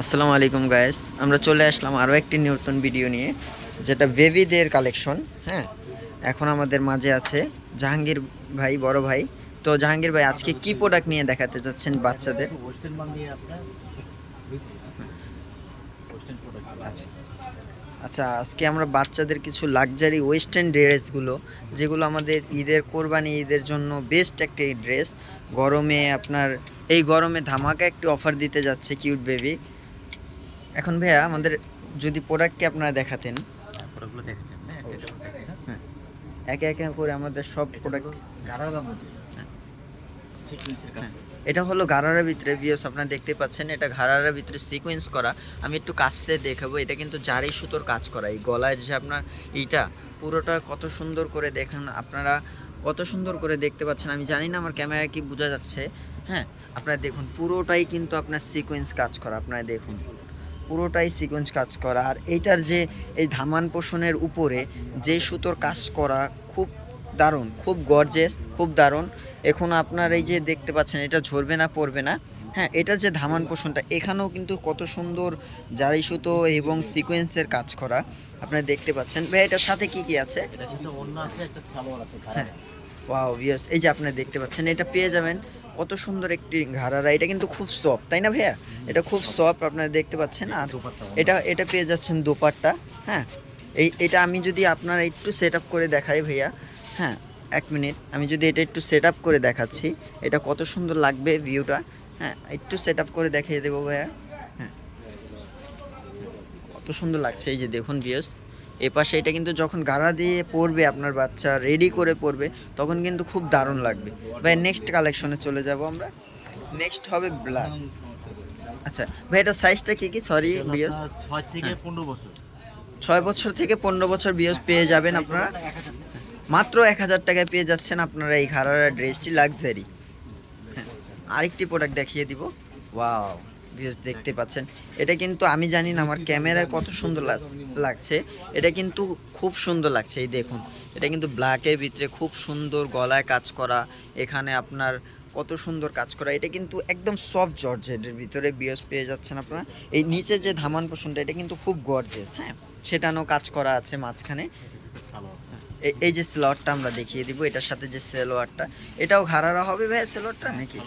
আসসালামু আলাইকুম গায়েস আমরা চলে আসলাম আরও একটি নতুন ভিডিও নিয়ে, যেটা বেবিদের কালেকশন হ্যাঁ? এখন আমাদের মাঝে আছে জাহাঙ্গীর ভাই, বড় ভাই। তো জাহাঙ্গীর ভাই, আজকে কি প্রোডাক্ট নিয়ে দেখাতে চাচ্ছেন বাচ্চাদের? আচ্ছা আজকে আমরা বাচ্চাদের কিছু লাক্সারি ওয়েস্টার্ন ড্রেসগুলো যেগুলো আমাদের ঈদের কোরবানি, ঈদের জন্য বেস্ট একটি ড্রেস গরমে আপনার, এই গরমে ধামাকা একটি অফার দিতে যাচ্ছে কিউট বেবি এখন ভাইয়া আমাদের যদি প্রোডাক্টটি আপনারা দেখাতেন। প্রোডাক্টগুলো দেখেছেন একটা করে দেখেন, হ্যাঁ। একে একে করে আমাদের সব প্রোডাক্ট। এটা হলো গারারার ভিতরে ভিউস আপনারা দেখতে পাচ্ছেন এটা গারারার ভিতরে সিকোয়েন্স করা। আমি একটু কাছতে দেখাবো এটা কিন্তু জারি সুতোর কাজ করা। এই গলায় যে আপনার এইটা পুরোটা কত সুন্দর করে দেখেন আপনারা কত সুন্দর করে দেখতে পাচ্ছেন। আমি জানি না আমার ক্যামেরায় কি বোঝা যাচ্ছে হ্যাঁ। আপনারা দেখুন পুরোটাই কিন্তু আপনার সিকোয়েন্স কাজ করা আপনারা দেখুন। পুরোটাই সিকোয়েন্স কাজ করা। আর এইটার যে এই ধামান পোষণের উপরে যে সুতোর কাজ করা খুব দারুণ খুব গর্জেস খুব দারুণ। এখন আপনার এই যে দেখতে পাচ্ছেন এটা ঝরবে না পড়বে না। হ্যাঁ এটা যে ধামান পোষণটা এখানেও কিন্তু কত সুন্দর জারি সুতো এবং সিকোয়েন্সের কাজ করা। আপনারা দেখতে পাচ্ছেন। ভাই এটার সাথে কি কি আছে? হ্যাঁ। ওয়াও ভিউয়ার্স এই যে আপনারা দেখতে পাচ্ছেন এটা পেয়ে যাবেন। কত সুন্দর একটি ঘাড়ারা। এটা কিন্তু খুব সফট তাই না ভাইয়া? এটা খুব সফট আপনারা দেখতে পাচ্ছেন। আর এটা এটা পেয়ে যাচ্ছেন দোপাট্টা হ্যাঁ? এই এটা আমি যদি আপনার একটু সেট আপ করে দেখাই ভাইয়া হ্যাঁ এক মিনিট আমি যদি এটা একটু সেট আপ করে দেখাচ্ছি এটা কত সুন্দর লাগবে ভিউটা হ্যাঁ? একটু সেট আপ করে দেখিয়ে দেবো ভাইয়া হ্যাঁ। কত সুন্দর লাগছে এই যে দেখুন বিয়স এ পাশে এটা কিন্তু যখন গাড়া দিয়ে পড়বে আপনার বাচ্চা রেডি করে পড়বে তখন কিন্তু খুব দারুণ লাগবে। ভাই নেক্সট কালেকশনে চলে যাব আমরা। নেক্সট হবে ব্ল্যাক আচ্ছা ভাই এটা সাইজটা কি কি? সরি বিয়স ছয় থেকে পনেরো বছর। ছয় বছর থেকে পনেরো বছর বিয়স পেয়ে যাবেন আপনারা। মাত্র এক হাজার টাকায় পেয়ে যাচ্ছেন আপনারা এই ঘাড়ারা ড্রেসটি লাক্সারি হ্যাঁ আরেকটি প্রোডাক্ট দেখিয়ে দিব। ওয়াও ভিউস দেখতে পাচ্ছেন। এটা কিন্তু আমি জানি না আমার ক্যামেরায় কত সুন্দর লাগ- লাগছে। এটা কিন্তু খুব সুন্দর লাগছে এই দেখুন। এটা কিন্তু ব্ল্যাকের ভিতরে খুব সুন্দর গলায় কাজ করা এখানে আপনার কত সুন্দর কাজ করা। এটা কিন্তু একদম সফট জর্জেটের ভিতরে বিয়স পেয়ে যাচ্ছেন আপনারা। এই নিচে যে ধামান পোষণটা এটা কিন্তু খুব গর্জেস হ্যাঁ? সেটানো কাজ করা আছে মাঝখানে। এই যে স্লটটা আমরা দেখিয়ে দিব এটার সাথে যে সেলোয়ারটা এটাও ঘাড়ারা হবে ভাই সেলোয়ারটা নাকি?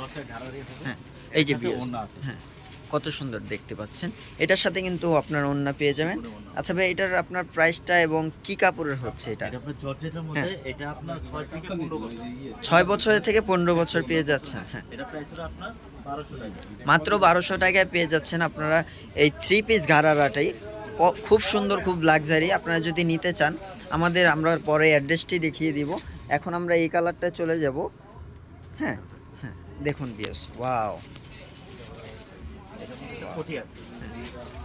হ্যাঁ এই যে। হ্যাঁ। কত সুন্দর দেখতে পাচ্ছেন। এটার সাথে কিন্তু আপনার অন্য পেয়ে যাবেন। আচ্ছা ভাই এটার আপনার প্রাইসটা এবং কি কাপড়ের হচ্ছে এটা? আপনার ছয় থেকে পনেরো বছর। থেকে পনেরো বছর পেয়ে যাচ্ছেন হ্যাঁ। এটা আপনার মাত্র বারোশো টাকায় পেয়ে যাচ্ছেন আপনারা এই থ্রি পিস ঘাড়ারাটাই। খুব সুন্দর খুব লাক্সারি আপনারা যদি নিতে চান আমাদের আমরা পরে অ্যাড্রেসটি দেখিয়ে দিব। এখন আমরা এই কালারটা চলে যাব। হ্যাঁ হ্যাঁ। দেখুন বিয়স ওয়াও কোটি আছে।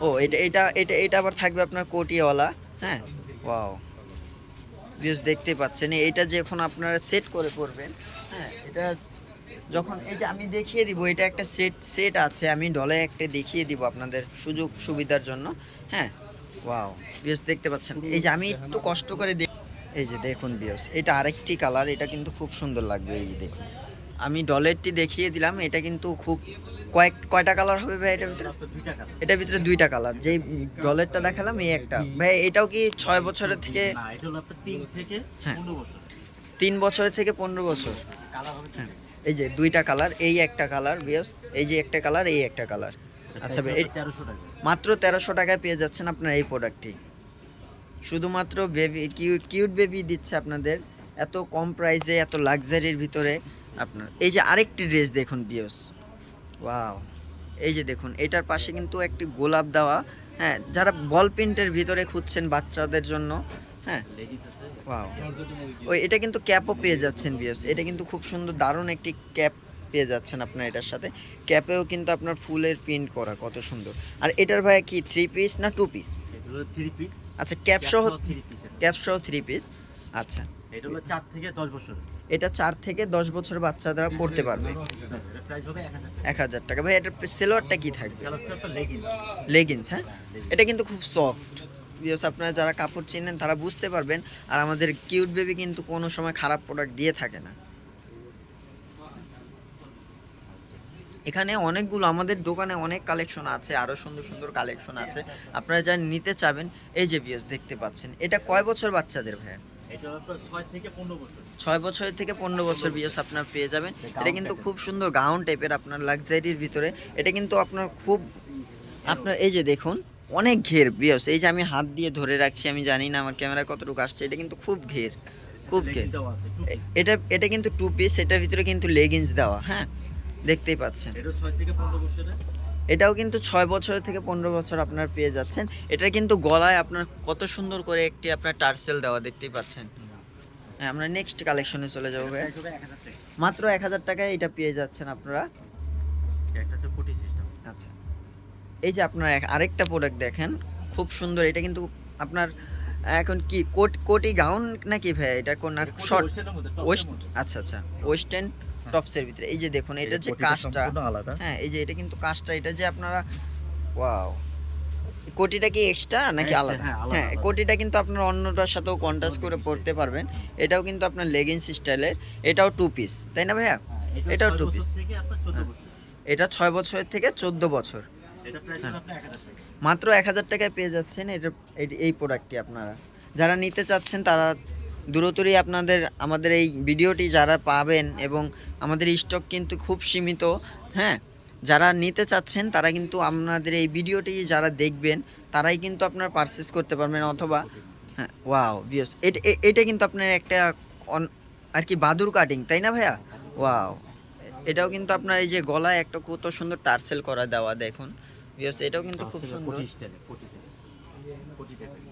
ও, এটা এটা এটা এটা আবার থাকবে আপনার কোটিওয়ালা হ্যাঁ? ওয়াও বিয়স দেখতে পাচ্ছেন। এটা যখন আপনারা সেট করে পড়বেন হ্যাঁ এটা যখন, এই যে আমি দেখিয়ে দিব, এটা একটা সেট সেট আছে, আমি ডলে একটা দেখিয়ে দিব আপনাদের সুযোগ সুবিধার জন্য হ্যাঁ? ওয়াও বিয়স দেখতে পাচ্ছেন? এই যে আমি একটু কষ্ট করে এই যে দেখুন বিয়স এটা আরেকটি কালার এটা কিন্তু খুব সুন্দর লাগবে, এই যে দেখুন। আমি ডলেরটি দেখিয়ে দিলাম এটা কিন্তু খুব কয়েক কয়টা কালার হবে ভাই এটার ভিতরে? এটার ভিতরে দুইটা কালার যেই ডলেরটা দেখালাম এই একটা। ভাই এটাও কি ছয় বছরের থেকে? হ্যাঁ। তিন বছরের থেকে পনেরো বছর। হ্যাঁ এই যে দুইটা কালার এই একটা কালার বিয়স এই যে একটা কালার এই একটা কালার আচ্ছা ভাই মাত্র তেরোশো টাকায় পেয়ে যাচ্ছেন আপনার এই প্রোডাক্টটি শুধুমাত্র বেবি কিউট বেবি দিচ্ছে আপনাদের। এত কম প্রাইসে এত লাক্সারির ভিতরে আপনার। এই যে আরেকটি ড্রেস দেখুন বিয়স। ওয়াও। এই যে দেখুন এটার পাশে কিন্তু একটি গোলাপ দেওয়া। হ্যাঁ যারা বল প্রিন্টের ভিতরে খুঁজছেন বাচ্চাদের জন্য হ্যাঁ। ওয়াও। ওই এটা কিন্তু ক্যাপও পেয়ে যাচ্ছেন বিয়স। এটা কিন্তু খুব সুন্দর দারুণ একটি ক্যাপ পেয়ে যাচ্ছেন আপনার এটার সাথে। ক্যাপেও কিন্তু আপনার ফুলের প্রিন্ট করা কত সুন্দর। আর এটার ভাই কি থ্রি পিস না টু পিস থ্রি পিস আচ্ছা ক্যাপ সহ ক্যাপ সহ থ্রি পিস আচ্ছা। এটা হলো চার থেকে দশ বছর এটা চার থেকে দশ বছর বাচ্চারা পড়তে পারবে। এটা এক হাজার টাকা। ভাই, এটার সেলোয়ারটা কি থাকবে? লেগিংস হ্যাঁ? এটা কিন্তু খুব সফট বিকজ আপনারা যারা কাপড় চিনেন, তারা বুঝতে পারবেন। আর আমাদের কিউট বেবি কিন্তু কোনো সময় খারাপ প্রোডাক্ট দিয়ে থাকে না। এখানে অনেকগুলো, আমাদের দোকানে অনেক কালেকশন আছে, আরও সুন্দর সুন্দর কালেকশন আছে। আপনারা যা নিতে চাবেন, এই যে বিয়স দেখতে পাচ্ছেন। এটা কয় বছর বাচ্চাদের ভাই এটা হলো আপনার ছয় থেকে বছর। থেকে পনেরো বছর বিয়স আপনার পেয়ে যাবেন। এটা কিন্তু খুব সুন্দর গাউন টাইপের আপনার লাক্সারির ভিতরে। এটা কিন্তু আপনার খুব আপনার এই যে দেখুন অনেক ঘের বিয়স। এই যে আমি হাত দিয়ে ধরে রাখছি আমি জানি না আমার ক্যামেরা কতটুকু আসছে। এটা কিন্তু খুব ঘের খুব ঘের। এটা এটা কিন্তু টু পিস এটার ভিতরে কিন্তু লেগিংস দেওয়া হ্যাঁ? দেখতেই পাচ্ছেন। এটা ছয় থেকে পনেরো বছরের। এটাও কিন্তু ছয় বছর থেকে পনেরো বছর আপনার পেয়ে যাচ্ছেন। এটা কিন্তু গলায় আপনার কত সুন্দর করে একটি আপনার টার্সেল দেওয়া দেখতেই পাচ্ছেন। হ্যাঁ আমরা নেক্সট কালেকশনে চলে যাব মাত্র এক হাজার টাকায় এটা পেয়ে যাচ্ছেন আপনারা। আচ্ছা। এই যে আপনারা আরেকটা প্রোডাক্ট দেখেন খুব সুন্দর। এটা কিন্তু আপনার এখন কি কোট কোটি গাউন নাকি ভাই এটা কোন না? শর্ট ওয়েস্ট আচ্ছা আচ্ছা। ওয়েস্টার্ন টপসের ভিতরে। এই যে দেখুন এটা যে কাজটা হ্যাঁ এই যে এটা কিন্তু কাজটা এটা যে আপনারা ওয়াও। কোটিটা কি এক্সট্রা নাকি আলাদা? হ্যাঁ, আলাদা, হ্যাঁ আলাদা। কোটিটা কিন্তু আপনার অন্যটার সাথেও কন্ট্রাস্ট করে পরতে পারবেন। এটাও কিন্তু আপনার লেগিংস স্টাইলের এটাও টু পিস তাই না ভাইয়া? এটাও হ্যাঁ। বছর। এটা ছয় বছরের থেকে চোদ্দ বছর। হ্যাঁ। মাত্র এক হাজার টাকায় পেয়ে যাচ্ছেন এটা এই প্রোডাক্টটি আপনারা। যারা নিতে চাচ্ছেন তারা দ্রুতই আপনাদের আমাদের এই ভিডিওটি যারা পাবেন এবং আমাদের স্টক কিন্তু খুব সীমিত হ্যাঁ? যারা নিতে চাচ্ছেন তারা কিন্তু আপনাদের এই ভিডিওটি যারা দেখবেন তারাই কিন্তু আপনার পারচেস করতে পারবেন অথবা হ্যাঁ ওয়াও বিয়স এটা এটা কিন্তু আপনার একটা অন- আর কি বাদুর কাটিং তাই না ভাইয়া? ওয়াও এটাও কিন্তু আপনার এই যে গলায় একটা কত সুন্দর টার্সেল করা দেওয়া দেখুন বিয়স এটাও কিন্তু খুব সুন্দর।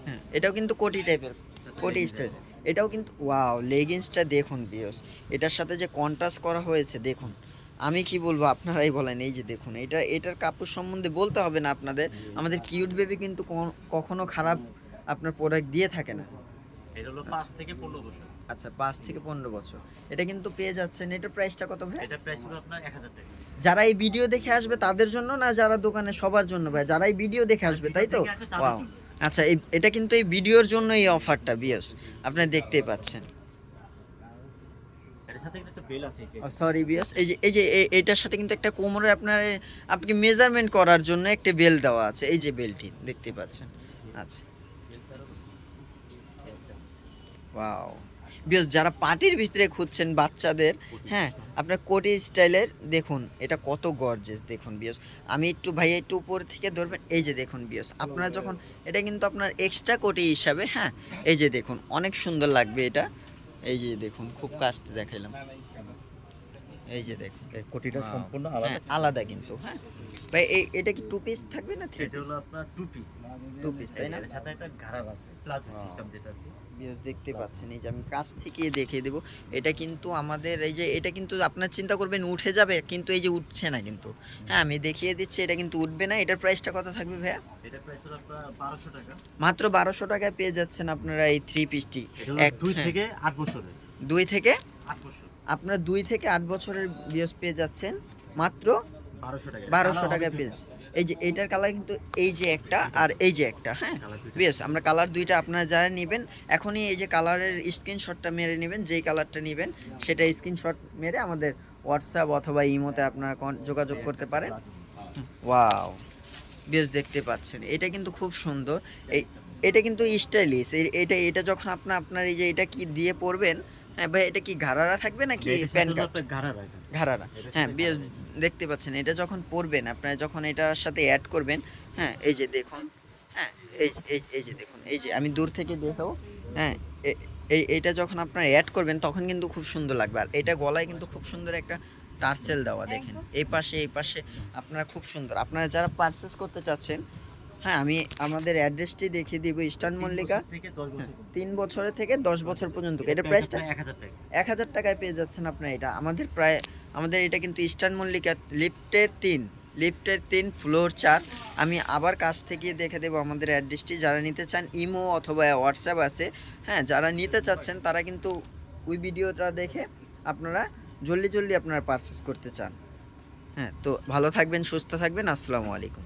হ্যাঁ এটাও কিন্তু কোটি টাইপের কোটি স্টাইল এটাও কিন্তু ওয়াও লেগিংসটা দেখুন বিয়স এটার সাথে যে কন্ট্রাস্ট করা হয়েছে দেখুন। আমি কি বলব আপনারাই বলেন এই যে দেখুন এটা এটার কাপড় সম্বন্ধে বলতে হবে না আপনাদের আমাদের কিউট বেবি কিন্তু কখনো খারাপ আপনার প্রোডাক্ট দিয়ে থাকে না। এটা হলো থেকে বছর। আচ্ছা পাঁচ থেকে পনেরো বছর। এটা কিন্তু পেয়ে যাচ্ছেন এটার প্রাইসটা কত ভাই? এটা প্রাইস আপনার টাকা। যারা এই ভিডিও দেখে আসবে তাদের জন্য না যারা দোকানে সবার জন্য ভাই? যারা এই ভিডিও দেখে আসবে তাই তো? ওয়াও। আচ্ছা এই এটা কিন্তু এই ভিডিওর জন্য এই অফারটা বিয়স আপনি দেখতেই পাচ্ছেন। সরি বিয়স এই যে এই যে এটার সাথে কিন্তু একটা কোমরে আপনার আপনাকে আপনি মেজারমেন্ট করার জন্য একটা বেল দেওয়া আছে। এই যে বেলটি দেখতে পাচ্ছেন। আচ্ছা। ওয়াও বিয়স যারা পার্টির ভিতরে খুঁজছেন বাচ্চাদের হ্যাঁ আপনার কোটি স্টাইলের দেখুন এটা কত গর্জেস দেখুন বিয়স আমি একটু ভাই একটু উপর থেকে ধরবেন এই যে দেখুন বিয়স আপনারা যখন এটা কিন্তু আপনার এক্সট্রা কোটি হিসাবে হ্যাঁ এই যে দেখুন অনেক সুন্দর লাগবে এটা। এই যে দেখুন খুব কাছতে দেখাইলাম। এই যে দেখুন। কোটিটা সম্পূর্ণ হ্যাঁ, আলাদা। আলাদা কিন্তু হ্যাঁ। ভাই এটা কি টু পিস থাকবে না থ্রি এটা পিস হলো আপনার টু পিস টু পিস তাই না? সাথে একটা ঘাড়ার আছে প্লাজো সিস্টেম যেটা আর দেখতে পাচ্ছেন এই যে আমি কাছ থেকে দেখিয়ে দেবো। এটা কিন্তু আমাদের এই যে এটা কিন্তু আপনার চিন্তা করবেন উঠে যাবে কিন্তু এই যে উঠছে না কিন্তু। হ্যাঁ আমি দেখিয়ে দিচ্ছি এটা কিন্তু উঠবে না। এটার প্রাইসটা কত থাকবে ভাইয়া? এটা প্রাইস হলো আপনার বারোশো টাকা। মাত্র বারোশো টাকায় পেয়ে যাচ্ছেন আপনারা এই থ্রি পিসটি এক- দুই হ্যাঁ। থেকে আট বছরের। দুই থেকে আট বছর। আপনার দুই থেকে আট বছরের বিয়স পেয়ে যাচ্ছেন মাত্র বারোশো টাকা। পেজ এই যে এইটার কালার কিন্তু এই যে একটা আর এই যে একটা হ্যাঁ? বেশ আমরা কালার দুইটা আপনারা যারা নেবেন এখনই এই যে কালারের স্ক্রিনশটটা মেরে নেবেন যেই কালারটা নেবেন সেটা স্ক্রিনশট মেরে আমাদের হোয়াটসঅ্যাপ অথবা ইমোতে আপনারা যোগাযোগ করতে পারেন। ওয়াও বেশ দেখতে পাচ্ছেন। এটা কিন্তু খুব সুন্দর। এই এটা কিন্তু স্টাইলিশ। এটা এটা যখন আপনার আপনার এই যে এটা কি দিয়ে পরবেন হ্যাঁ ভাই এটা কি ঘাড়ারা থাকবে নাকি প্যান কার্ড ঘাড়ারা হ্যাঁ বেশ দেখতে পাচ্ছেন এটা যখন পরবেন আপনারা যখন এটার সাথে অ্যাড করবেন হ্যাঁ এই যে দেখুন হ্যাঁ এই যে- এই এই যে দেখুন এই যে আমি দূর থেকে দেখাও হ্যাঁ এ- এই এটা যখন আপনারা অ্যাড করবেন তখন কিন্তু খুব সুন্দর লাগবে। আর এটা গলায় কিন্তু খুব সুন্দর একটা টার্সেল দেওয়া দেখেন। এই পাশে এই পাশে আপনারা খুব সুন্দর আপনারা যারা পারচেস করতে চাচ্ছেন হ্যাঁ আমি আমাদের অ্যাড্রেসটি দেখিয়ে দিব ইস্টার্ন মল্লিকা। তিন বছরের থেকে দশ বছর পর্যন্ত। এটা প্রাইসটা এক হাজার এক হাজার টাকায় পেয়ে যাচ্ছেন আপনার এটা। আমাদের প্রায় আমাদের এটা কিন্তু ইস্টার্ন মল্লিকা লিফটের তিন লিফটের তিন ফ্লোর চার। আমি আবার কাছ থেকে দেখে দেবো আমাদের অ্যাড্রেসটি। যারা নিতে চান ইমো অথবা হোয়াটসঅ্যাপ আছে হ্যাঁ যারা নিতে চাচ্ছেন তারা কিন্তু ওই ভিডিওটা দেখে আপনারা জলদি জলদি আপনারা পারচেস করতে চান। হ্যাঁ তো ভালো থাকবেন সুস্থ থাকবেন। আসসালামু আলাইকুম।